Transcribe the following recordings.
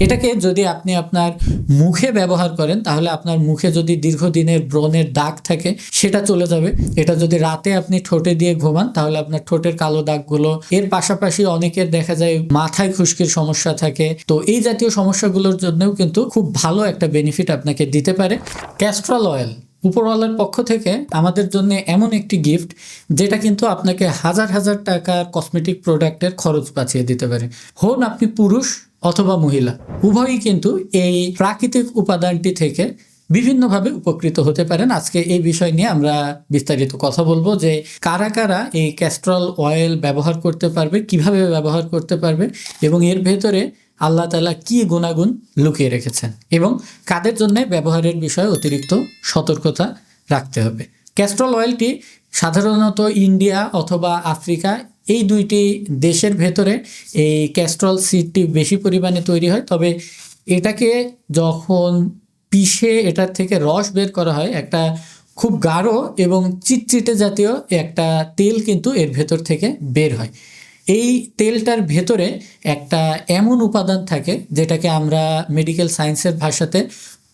এটাকে যদি আপনি আপনার মুখে ব্যবহার করেন, তাহলে আপনার মুখে যদি দীর্ঘদিনের ব্রণের দাগ থাকে, সেটা চলে যাবে। এটা যদি রাতে আপনি ঠোঁটে দিয়ে ঘুমান, তাহলে আপনার ঠোঁটের কালো দাগগুলো, এর পাশাপাশি অনেকের দেখা যায় মাথায় খুশকির সমস্যা থাকে। তো এই জাতীয় সমস্যাগুলোর জন্যও কিন্তু খুব ভালো একটা বেনিফিট আপনাকে দিতে পারে। ক্যাস্ট্রল অয়েল উপরওয়ালার পক্ষ থেকে আমাদের জন্য এমন একটি গিফট যেটা কিন্তু আপনাকে হাজার হাজার টাকার কসমেটিক প্রোডাক্টের খরচ বাঁচিয়ে দিতে পারে। হন আপনি পুরুষ অথবা মহিলা, উভয়ই কিন্তু এই প্রাকৃতিক উপাদানটি থেকে বিভিন্নভাবে উপকৃত হতে পারেন। আজকে এই বিষয় নিয়ে আমরা বিস্তারিত কথা বলব যে কারা কারা এই ক্যাস্ট্রল অয়েল ব্যবহার করতে পারবে, কীভাবে ব্যবহার করতে পারবে এবং এর ভেতরে আল্লাহ তালা কি গুণাগুণ লুকিয়ে রেখেছেন এবং কাদের জন্য ব্যবহারের বিষয়ে অতিরিক্ত সতর্কতা রাখতে হবে। ক্যাস্ট্রল অয়েলটি সাধারণত ইন্ডিয়া অথবা আফ্রিকা এই দুইটি দেশের ভেতরে এই ক্যাস্ট্রল সিডটি বেশি পরিমাণে তৈরি হয়। তবে এটাকে যখন পিষে এটার থেকে রস বের করা হয়, একটা খুব গাঢ় এবং চিটচিটে জাতীয় একটা তেল কিন্তু এর ভেতর থেকে বের হয়। এই তেলটার ভেতরে একটা এমন উপাদান থাকে যেটাকে আমরা মেডিকেল সায়েন্সের ভাষাতে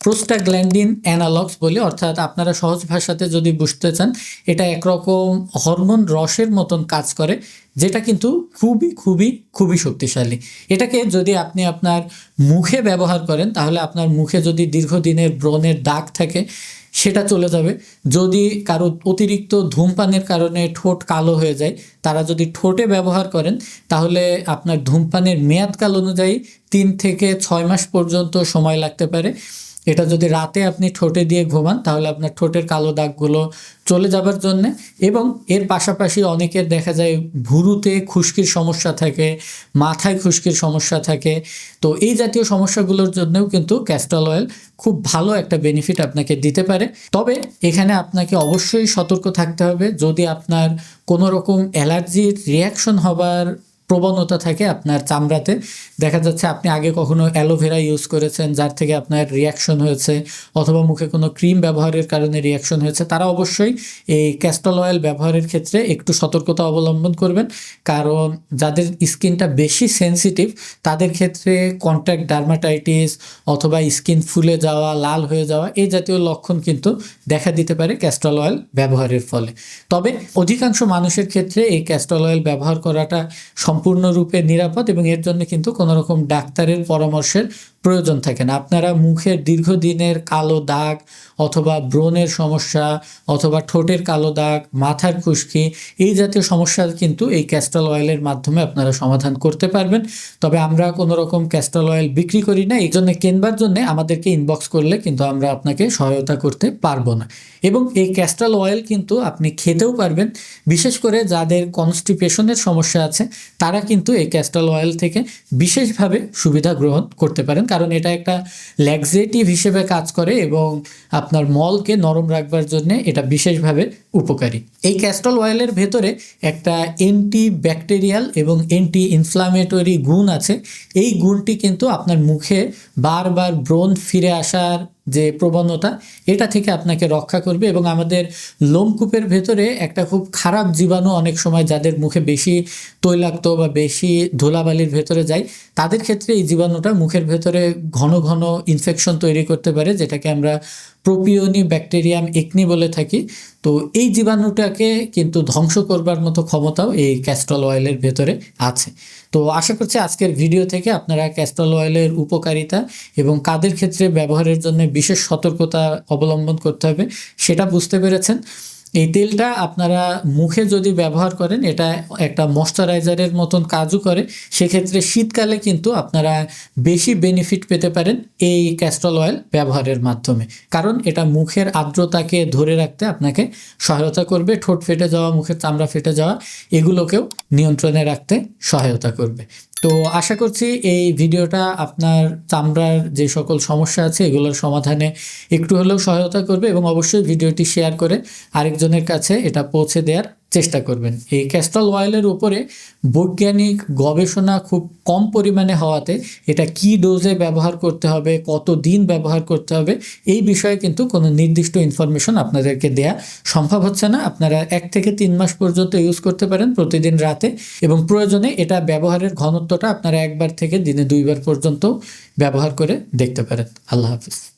প্রোস্টাগ্ল্যান্ডিন অ্যানালগস বলি, অর্থাৎ আপনারা সহজ ভাষাতে যদি বুঝতে চান, এটা একরকম হরমোন রসের মতন কাজ করে, যেটা কিন্তু খুবই খুবই খুবই শক্তিশালী। এটাকে যদি আপনি আপনার মুখে ব্যবহার করেন, তাহলে আপনার মুখে যদি দীর্ঘদিনের ব্রণের দাগ থাকে, সেটা চলে যাবে। যদি কারও অতিরিক্ত ধূমপানের কারণে ঠোঁট কালো হয়ে যায়, তারা যদি ঠোঁটে ব্যবহার করেন, তাহলে আপনার ধূমপানের মেয়াদকাল অনুযায়ী তিন থেকে ছয় মাস পর্যন্ত সময় লাগতে পারে। এটা যদি রাতে আপনি ঠোঁটে দিয়ে ঘুমান, তাহলে আপনার ঠোঁটের কালো দাগগুলো চলে যাবার জন্যে। এবং এর পাশাপাশি অনেকের দেখা যায় ভুরুতে খুশকির সমস্যা থাকে, মাথায় খুশকির সমস্যা থাকে। তো এই জাতীয় সমস্যাগুলোর জন্যও কিন্তু ক্যাস্টল অয়েল খুব ভালো একটা বেনিফিট আপনাকে দিতে পারে। তবে এখানে আপনাকে অবশ্যই সতর্ক থাকতে হবে। যদি আপনার কোনো রকম অ্যালার্জির রিয়াকশন হবার প্রবণতা থাকে আপনার চামড়াতে। দেখা যাচ্ছে আপনি আগে কখনো অ্যালোভেরা ইউজ করেছেন, যার থেকে আপনার রিয়াকশন হয়েছে, অথবা মুখে কোনো ক্রিম ব্যবহারের কারণে রিয়াকশন হয়েছে। তারা অবশ্যই এই ক্যাস্টল অয়েল ব্যবহারের ক্ষেত্রে একটু সতর্কতা অবলম্বন করবেন। কারণ যাদের স্কিনটা বেশি সেন্সিটিভ তাদের ক্ষেত্রে কন্ট্যাক্ট ডার্মাটাইটিস অথবা স্কিন ফুলে যাওয়া, লাল হয়ে যাওয়া, এই জাতীয় লক্ষণ কিন্তু দেখা দিতে পারে ক্যাস্টল অয়েল ব্যবহারের ফলে। তবে অধিকাংশ মানুষের ক্ষেত্রে এই ক্যাস্টল অয়েল ব্যবহার করাটা সম্পূর্ণরূপে নিরাপদ এবং এর জন্য কিন্তু কোনো রকম ডাক্তারের পরামর্শের প্রয়োজন থাকে না। আপনারা মুখের দীর্ঘদিনের কালো দাগ অথবা ব্রণের সমস্যা অথবা ঠোঁটের কালো দাগ, মাথার খুশকি, এই জাতীয় সমস্যা কিন্তু এই ক্যাস্টল অয়েলের মাধ্যমে আপনারা সমাধান করতে পারবেন। তবে আমরা কোনো রকম ক্যাস্টল অয়েল বিক্রি করি না, এই জন্য কেনবার জন্য আমাদেরকে ইনবক্স করলে কিন্তু আমরা আপনাকে সহায়তা করতে পারব না। এবং এই ক্যাস্টল অয়েল কিন্তু আপনি খেতেও পারবেন, বিশেষ করে যাদের কনস্টিপেশনের সমস্যা আছে, তারা কিন্তু এই ক্যাস্টল অয়েল থেকে বিশেষভাবে সুবিধা গ্রহণ করতে পারেন। কারণ এটা একটা ল্যাক্সেটিভ হিসেবে কাজ করে এবং আপনার মলকে নরম রাখবার জন্য এটা বিশেষভাবে উপকারী। এই ক্যাস্টল অয়েলের ভেতরে একটা অ্যান্টি ব্যাকটেরিয়াল এবং অ্যান্টি ইনফ্লামেটরি গুণ আছে। এই গুণটি কিন্তু আপনার মুখে বারবার ব্রণ ফিরে আসার যে প্রবণতা, এটা থেকে আপনাকে রক্ষা করবে এবং আমাদের লোমকূপের ভেতরে একটা খুব খারাপ জীবাণু অনেক সময় যাদের মুখে বেশি তৈলাক্ত বা বেশি ধোলাবালির ভেতরে যায়, তাদের ক্ষেত্রে এই জীবাণুটা মুখের ভেতরে ঘন ঘন ইনফেকশন তৈরি করতে পারে, যেটাকে আমরা প্রোপিওনি ব্যাকটেরিয়াম একনি বলে থাকি। তো এই জীবাণুটাকে কিন্তু ধ্বংস করবার মতো ক্ষমতাও এই ক্যাস্ট্রল অয়েলের ভেতরে আছে। তো আশা করছি আজকের ভিডিও থেকে আপনারা ক্যাস্ট্রল অয়েলের উপকারিতা এবং কাদের ক্ষেত্রে ব্যবহারের জন্য বিশেষ সতর্কতা অবলম্বন করতে হবে, সেটা বুঝতে পেরেছেন। এই তেলটা আপনারা মুখে যদি ব্যবহার করেন, এটা একটা ময়শ্চারাইজারের মতন কাজও করে। সেক্ষেত্রে শীতকালে কিন্তু আপনারা বেশি বেনিফিট পেতে পারেন এই ক্যাস্ট্রল অয়েল ব্যবহারের মাধ্যমে। কারণ এটা মুখের আর্দ্রতাকে ধরে রাখতে আপনাকে সহায়তা করবে, ঠোঁট ফেটে যাওয়া, মুখের চামড়া ফেটে যাওয়া, এগুলোকেও নিয়ন্ত্রণে রাখতে সহায়তা করবে। তো আশা করছি এই ভিডিওটা আপনার চামড়ার যে সকল সমস্যা আছে, এগুলোর সমাধানে একটু হলেও সহায়তা করবে এবং অবশ্যই ভিডিওটি শেয়ার করে আরেকজনের কাছে এটা পৌঁছে দেওয়ার চেষ্টা করবেন। এই ক্যাস্টল অয়েলের উপরে বৈজ্ঞানিক গবেষণা খুব কম পরিমাণে হওয়াতে এটা কি ডোজে ব্যবহার করতে হবে, কত দিন ব্যবহার করতে হবে, এই বিষয়ে কিন্তু কোনো নির্দিষ্ট ইনফরমেশন আপনাদেরকে দেয়া সম্ভব হচ্ছে না। আপনারা এক থেকে তিন মাস পর্যন্ত ইউজ করতে পারেন প্রতিদিন রাতে এবং প্রয়োজনে এটা ব্যবহারের ঘনত্বটা আপনারা একবার থেকে দিনে দুইবার পর্যন্ত ব্যবহার করে দেখতে পারেন। আল্লাহ হাফিজ।